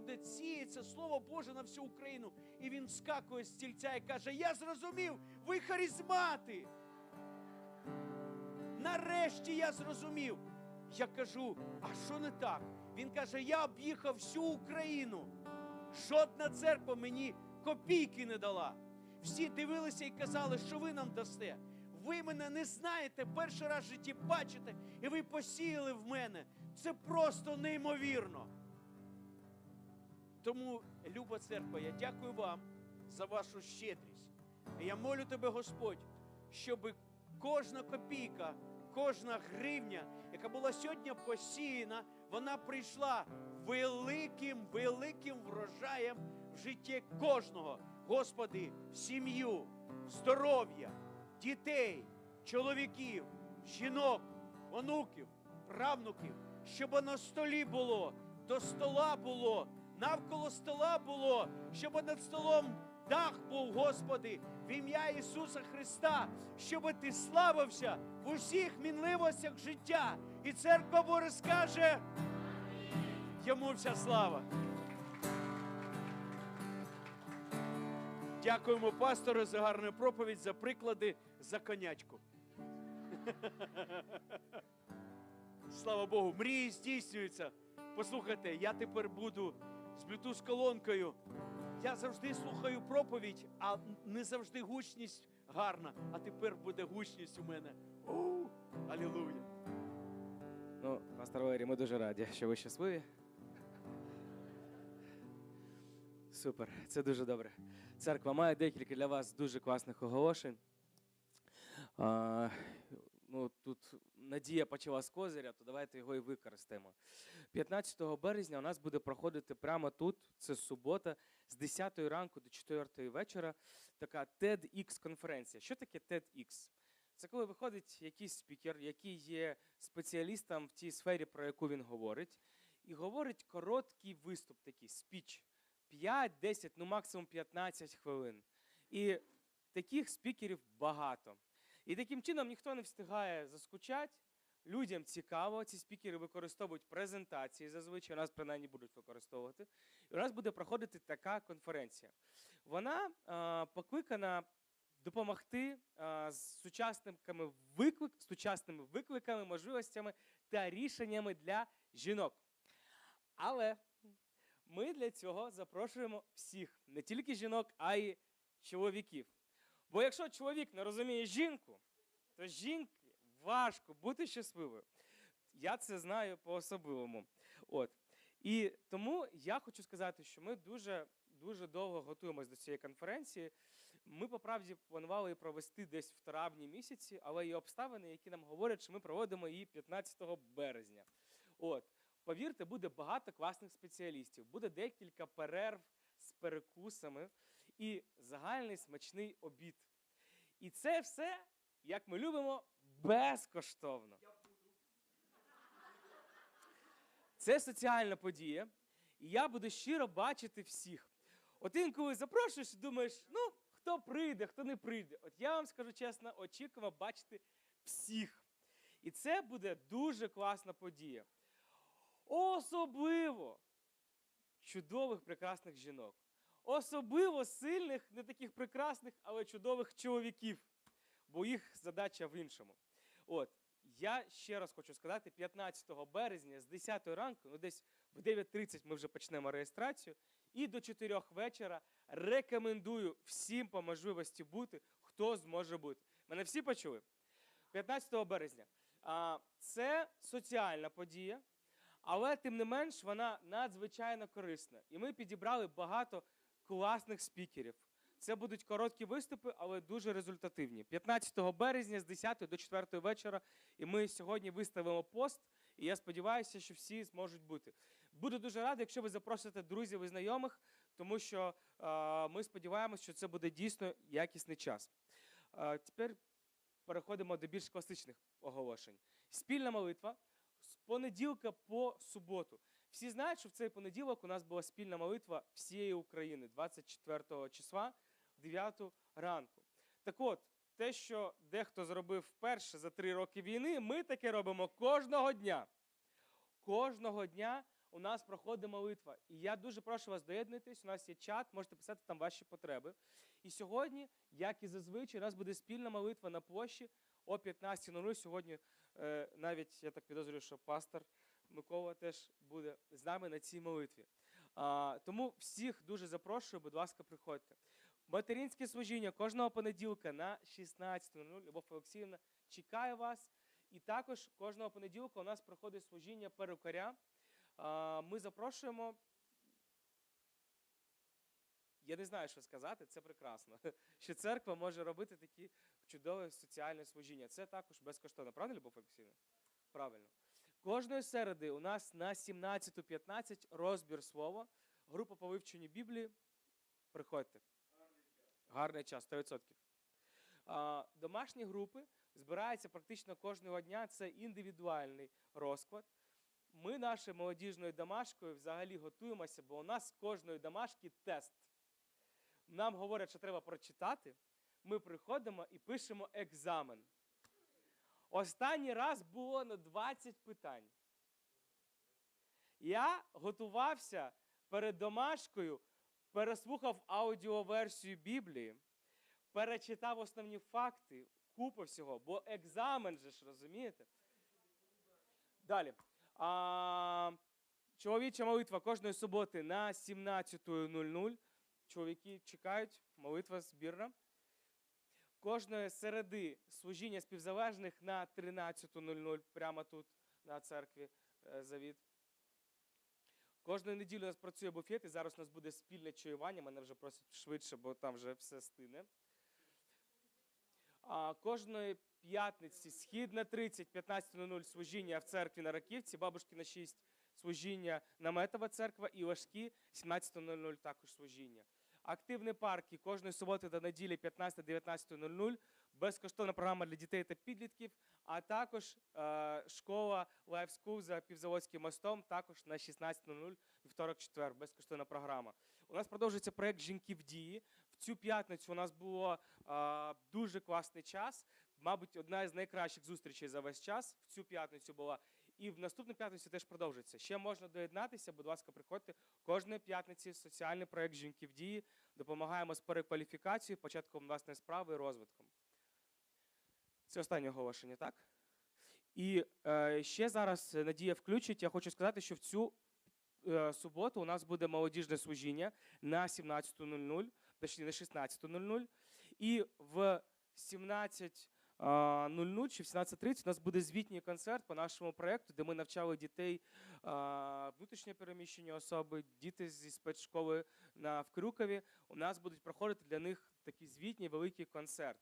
буде сіятися Слово Боже на всю Україну. І він скакує з стільця і каже: Я зрозумів, ви харизмати. Нарешті я зрозумів. Я кажу, а що не так? Він каже: я об'їхав всю Україну. Жодна церква мені копійки не дала. Всі дивилися і казали, що ви нам дасте. Ви мене не знаєте, перший раз в житті бачите, і ви посіяли в мене. Це просто неймовірно. Тому, люба церква, я дякую вам за вашу щедрість. Я молю тебе, Господь, щоб кожна копійка, кожна гривня, яка була сьогодні посіяна, вона прийшла великим, великим врожаєм в житті кожного. Господи, сім'ю, здоров'я, дітей, чоловіків, жінок, онуків, правнуків, щоб на столі було, до стола було, навколо стола було, щоб над столом дах був, Господи, в ім'я Ісуса Христа, щоб ти славився в усіх мінливостях життя. І церква Божа скаже, йому вся слава. Дякуємо пастору за гарну проповідь, за приклади, за конячку. Слава Богу, мрії здійснюються. Послухайте, я тепер буду з Bluetooth колонкою. Я завжди слухаю проповідь, а не завжди гучність гарна. А тепер буде гучність у мене. О, алілуя! Ну, пастор Валерій, ми дуже раді, що ви щасливі. Супер, це дуже добре. Церква має декілька для вас дуже класних оголошень. А, ну, тут надія почала з козиря, то давайте його і використаємо. 15 березня у нас буде проходити прямо тут, це субота, з 10 ранку до 4 вечора, така TEDx-конференція. Що таке TEDx? Це коли виходить якийсь спікер, який є спеціалістом в тій сфері, про яку він говорить, і говорить короткий виступ, такий спіч. 5, 10, ну максимум 15 хвилин. І таких спікерів багато. І таким чином ніхто не встигає заскучати. Людям цікаво, ці спікери використовують презентації зазвичай, у нас принаймні будуть використовувати. І у нас буде проходити така конференція. Вона е, покликана допомогти е, з сучасними, виклик, сучасними викликами, можливостями та рішеннями для жінок. Але ми для цього запрошуємо всіх, не тільки жінок, а й чоловіків. Бо якщо чоловік не розуміє жінку, то жінки важко бути щасливою. Я це знаю по-особливому. От. І тому я хочу сказати, що ми дуже, дуже довго готуємося до цієї конференції. Ми по правді планували її провести десь в травні місяці, але є обставини, які нам говорять, що ми проводимо її 15 березня. От. Повірте, буде багато класних спеціалістів, буде декілька перерв з перекусами і загальний смачний обід. І це все, як ми любимо, безкоштовно. Це соціальна подія, і я буду щиро бачити всіх. От інколи запрошуєш думаєш, ну, хто прийде, хто не прийде. От я вам скажу чесно, очікував бачити всіх. І це буде дуже класна подія. Особливо чудових, прекрасних жінок. Особливо сильних, не таких прекрасних, але чудових чоловіків. Бо їх задача в іншому. От, я ще раз хочу сказати: 15 березня з 10 ранку, ну десь в 9.30 ми вже почнемо реєстрацію. І до 4 вечора рекомендую всім по можливості бути, хто зможе бути. Мене всі почули? 15 березня. Це соціальна подія, але тим не менш вона надзвичайно корисна. І ми підібрали багато класних спікерів. Це будуть короткі виступи, але дуже результативні. 15 березня з 10 до 4 вечора. І ми сьогодні виставимо пост. І я сподіваюся, що всі зможуть бути. Буду дуже радий, якщо ви запросите друзів і знайомих, тому що е, ми сподіваємося, що це буде дійсно якісний час. Е, тепер переходимо до більш класичних оголошень. Спільна молитва з понеділка по суботу. Всі знають, що в цей понеділок у нас була спільна молитва всієї України 24 числа в 9 ранку. Так от, те, що дехто зробив вперше за три роки війни, ми таке робимо кожного дня. Кожного дня у нас проходить молитва. І я дуже прошу вас доєднуйтесь. У нас є чат, можете писати там ваші потреби. І сьогодні, як і зазвичай, у нас буде спільна молитва на площі о 15.00. Сьогодні е, навіть я так підозрюю, що пастор Микола теж буде з нами на цій молитві. А, тому всіх дуже запрошую, будь ласка, приходьте. Материнське служіння кожного понеділка на 16.00. Любов Олексіївна чекає вас. І також кожного понеділка у нас проходить служіння перукаря. А, Ми запрошуємо. Я не знаю, що сказати, це прекрасно. Що церква може робити такі чудове соціальне служіння. Це також безкоштовно. Правильно, Любов Олексійовна? Правильно. Кожної середи у нас на 17.15 розбір слова, група по вивченню Біблії. Приходьте. Гарний час, 100%. Домашні групи збираються практично кожного дня. Це індивідуальний розклад. Ми нашою молодіжною домашкою взагалі готуємося, бо у нас з кожної домашки тест. Нам говорять, що треба прочитати. Ми приходимо і пишемо екзамен. Останній раз було на 20 питань. Я готувався перед домашкою, переслухав аудіоверсію Біблії, перечитав основні факти, купу всього, бо екзамен же ж, розумієте? Далі. А, чоловіча молитва кожної суботи на 17.00. Чоловіки чекають, молитва збірна. Кожної середи служіння співзалежних на 13.00, прямо тут на церкві е, Завіт. Кожної неділі у нас працює буфет, і зараз у нас буде спільне чаювання. Мене вже просять швидше, бо там вже все стине. А кожної п'ятниці, схід на 30, 15.00 служіння в церкві на Раківці, бабушки на 6 служіння наметова церква і важкі 17.00 також служіння. Активні парки кожної суботи та неділі 15-19.00, безкоштовна програма для дітей та підлітків, а також е, школа Life School за Півзаводським мостом, також на 16.00 вівторок четвер, безкоштовна програма. У нас продовжується проект Жінки в дії. В цю п'ятницю у нас було е, дуже класний час. Мабуть, одна з найкращих зустрічей за весь час. В цю п'ятницю була. І в наступну п'ятницю теж продовжиться. Ще можна доєднатися, будь ласка, приходьте кожної п'ятниці. Соціальний проект Жінки в дії. Допомагаємо з перекваліфікацією, початком власної справи і розвитком. Це останнє оголошення, так? І е, ще зараз Надія включить. Я хочу сказати, що в цю е, суботу у нас буде молодіжне служіння на 17.00, точніше на 16.00. І в 17 а, 00 чи в 17.30 у нас буде звітній концерт по нашому проєкту, де ми навчали дітей внутрішньо переміщені особи, діти зі спецшколи на в Крюкові. У нас будуть проходити для них такий звітній великий концерт.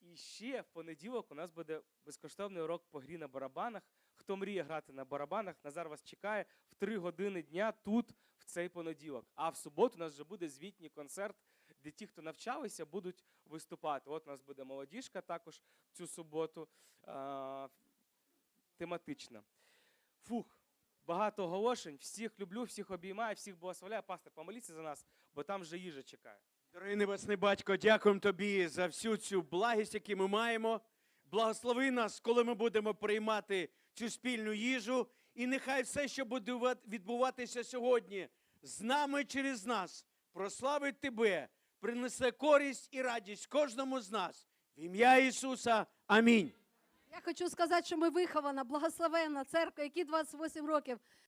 І ще в понеділок у нас буде безкоштовний урок по грі на барабанах. Хто мріє грати на барабанах, Назар вас чекає в 3 години дня тут, в цей понеділок. А в суботу у нас вже буде звітній концерт, де ті, хто навчалися, будуть виступати. От у нас буде молодіжка також цю суботу тематична. Фух, багато оголошень. Всіх люблю, всіх обіймаю, всіх благословляю. Пастор, помоліться за нас, бо там вже їжа чекає. Дорогий небесний батько, дякуємо тобі за всю цю благість, яку ми маємо. Благослови нас, коли ми будемо приймати цю спільну їжу. І нехай все, що буде відбуватися сьогодні, з нами через нас, прославить тебе, принесе користь і радість кожному з нас. В ім'я Ісуса. Амінь. Я хочу сказати, що ми вихована, благословенна церква, які 28 років